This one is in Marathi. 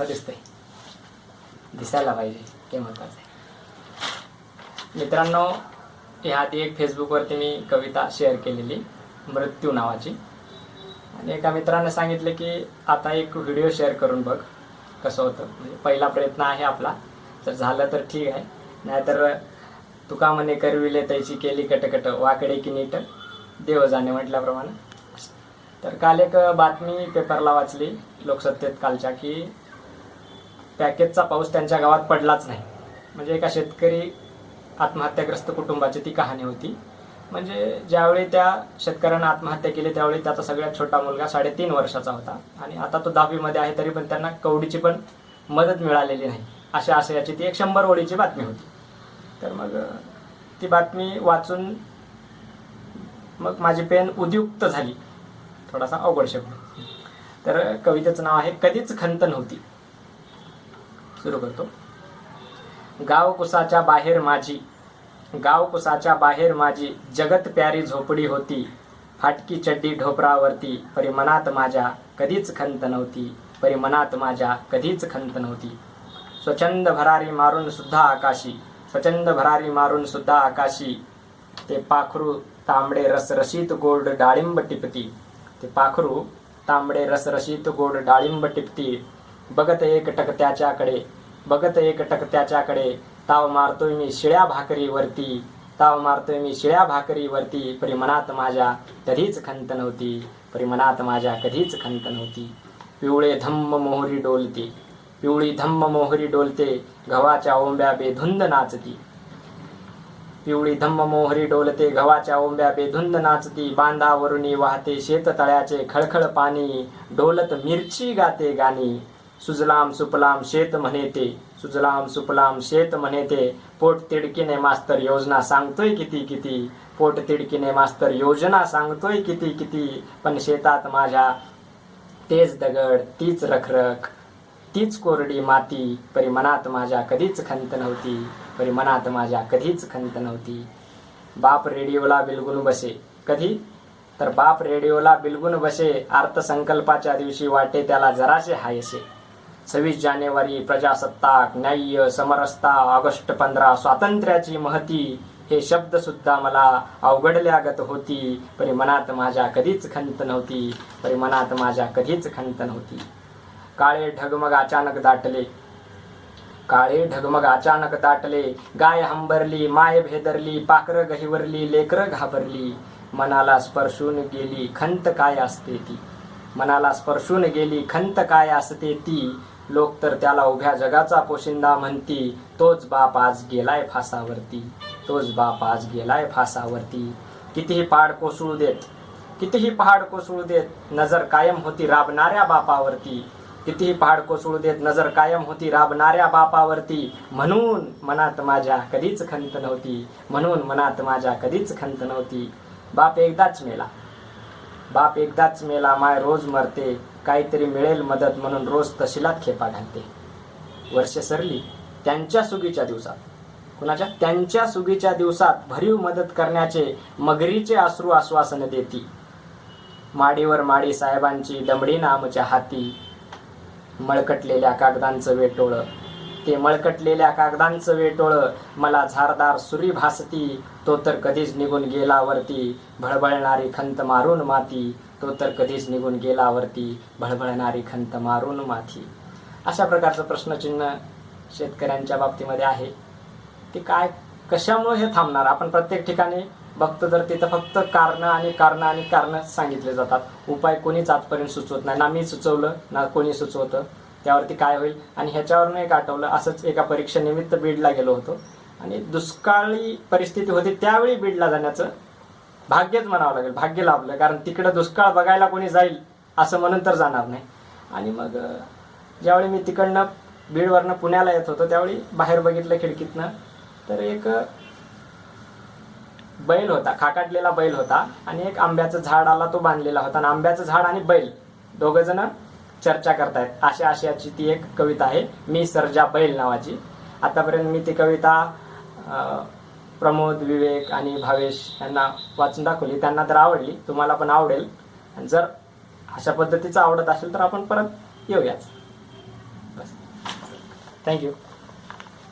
कसा दिसतोय. दिसायला पाहिजे ते महत्वाचं आहे. मित्रांनो या आधी एक फेसबुकवरती मी कविता शेअर केलेली मृत्यू नावाची. आणि एका मित्रानं सांगितले की आता एक व्हिडिओ शेअर करून बघ कसं होतं. म्हणजे पहिला प्रयत्न आहे आपला तर झालं तर ठीक आहे. नाहीतर तुका म्हणे करविले त्याची केली कटकट वाकडे की नीट देव जाणे म्हटल्याप्रमाणे. तर काल एक बातमी पेपरला वाचली लोकसत्तेत कालच्या की पॅकेजचा पाऊस त्यांच्या गावात पडलाच नाही. म्हणजे एका शेतकरी आत्महत्याग्रस्त कुटुंबाची ती कहाणी होती. म्हणजे ज्यावेळी त्या शेतकऱ्यानं आत्महत्या केली त्यावेळी त्याचा सगळ्यात छोटा मुलगा साडेतीन वर्षाचा होता. आणि आता तो दहावीमध्ये आहे तरी पण त्यांना कवडीची पण मदत मिळालेली नाही. अशा आशयाची ती एक शंभर ओळीची बातमी होती. तर मग ती बातमी वाचून मग माझी पेन उद्युक्त झाली. थोडासा अवघड शब्द. तर कवितेचं नाव आहे कधीच खंत नव्हती. सुरू करतो. गावकुसाच्या बाहेर माझी गावकुसाच्या बाहेर माझी जगत प्यारी झोपडी होती. फाटकी चड्डी ढोपरावरती परी मनात माझ्या कधीच खंत नव्हती. परी मनात माझ्या कधीच खंत नव्हती. स्वच्छंद भरारी मारून सुद्धा आकाशी स्वच्छंद भरारी मारून सुद्धा आकाशी ते पाखरू तांबडे रसरशीत गोड डाळिंब टिपती. ते पाखरू तांबडे रसरशीत गोड डाळिंब टिपती. बघत एकटक त्याच्याकडे बघत एकटक त्याच्याकडे. ताव मारतोय मी शिळ्या भाकरीवरती ताव मारतोय मी शिळ्या भाकरीवरती. परी मनात माझ्या कधीच खंत नव्हती परी मनात माझ्या कधीच खंत नव्हती. पिवळे धम्म मोहरी डोलते पिवळी धम्म मोहरी डोलते गव्हाच्या ओंब्या बेधुंद नाचती. पिवळी धम्म मोहरी डोलते गव्हाच्या ओंब्या बेधुंद नाचती. बांधावरुनी वाहते शेततळ्याचे खळखळ पाणी डोलत मिरची गाते गाणी. सुजलाम सुपलाम शेत म्हणे ते. सुजलाम सुपलाम शेत म्हणे ते. पोट तिडकीने मास्तर योजना सांगतोय किती किती. पोट तिडकीने मास्तर योजना सांगतोय किती किती. पण शेतात माझ्या तेच दगड तीच रखरख तीच कोरडी माती. परी मनात माझ्या कधीच खंत नव्हती. परी मनात माझ्या कधीच खंत नव्हती. बाप रेडिओला बिलगुन बसे. कधी? तर बाप रेडिओला बिलगुन बसे. अर्थसंकल्पाच्या दिवशी वाटे त्याला जरासे हायसे. सव्वीस जानेवारी प्रजासत्ताक न्याय्य समरसता ऑगस्ट पंधरा स्वातंत्र्याची महती हे शब्द सुद्धा मला अवघडल्यागत होती. परी मनात माझ्या कधीच खंत नव्हती. परी मनात माझ्या कधीच खंत नव्हती. काळे ढगमग अचानक दाटले. काळे ढगमग अचानक दाटले. गाय हंबरली माय भेदरली पाखरं गहिवरली लेकरं घाबरली. मनाला स्पर्शून गेली खंत काय असते ती? मनाला स्पर्शून गेली खंत काय असते ती? लोक तर त्याला उभ्या जगाचा पोशिंदा म्हणती तोच बाप आज गेलाय फासावरती. तोच बाप आज गेलाय फासावरती. कितीही पाड कोसळू देत कितीही पहाड कोसळू देत नजर कायम होती राबणाऱ्या बापावरती. कितीही पहाड कोसळू देत नजर कायम होती राबणाऱ्या बापावरती. म्हणून मनात माझ्या कधीच खंत नव्हती. म्हणून मनात माझ्या कधीच खंत नव्हती. बाप एकदाच मेला. बाप एकदाच मेला माय रोज मरते काहीतरी मिळेल मदत म्हणून रोज तशिलात खेपा घालते. वर्ष सरली त्यांच्या सुगीच्या दिवसात. कुणाच्या? त्यांच्या सुगीच्या दिवसात भरीव मदत करण्याचे मगरीचे अश्रू आश्वासन देती. माडीवर माडी साहेबांची दमडी नामच्या हाती मळकटलेल्या कागदांचं वेटोळं ते मळकटलेल्या कागदांचं वेटोळं मला झारदार सुरी भासती तो तर कधीच निघून गेलावरती भळबळणारी खंत मारून माती तो तर कधीच निघून गेलावरती भळबळणारी खंत मारून माती. अशा प्रकारचं प्रश्नचिन्ह शेतकऱ्यांच्या बाबतीमध्ये आहे. ते काय कशामुळे हे थांबणार? आपण प्रत्येक ठिकाणी बघतो तर तिथं फक्त कारणं आणि कारणं आणि कारणं सांगितले जातात. उपाय कोणीच आजपर्यंत सुचवत नाही. ना मी सुचवलं ना कोणी सुचवतं. त्यावरती काय होईल? आणि ह्याच्यावरून एक आठवलं असंच एका परीक्षेनिमित्त बीडला गेलो होतो. आणि दुष्काळी परिस्थिती होती त्यावेळी बीडला जाण्याचं भाग्यच म्हणावं लागेल भाग्य लाभलं. कारण तिकडं दुष्काळ बघायला कोणी जाईल असं म्हणून तर जाणार नाही. आणि मग ज्यावेळी मी तिकडनं बीडवरनं पुण्याला येत होतो त्यावेळी बाहेर बघितलं खिडकीतनं तर एक बैल होता खाकाटलेला बैल होता. आणि एक आंब्याचं झाड आला तो बांधलेला होता. आणि आंब्याचं झाड आणि बैल दोघं जण चर्चा करतायत. अशा आशयाची ती एक कविता आहे. मी सर्जा बैल नावाची. आतापर्यंत मी ती कविता प्रमोद विवेक आणि भावेश यांना वाचून दाखवली. त्यांना तर आवडली. तुम्हाला पण आवडेल. आणि जर अशा पद्धतीचं आवडत असेल तर आपण परत येऊयाच बस. थँक्यू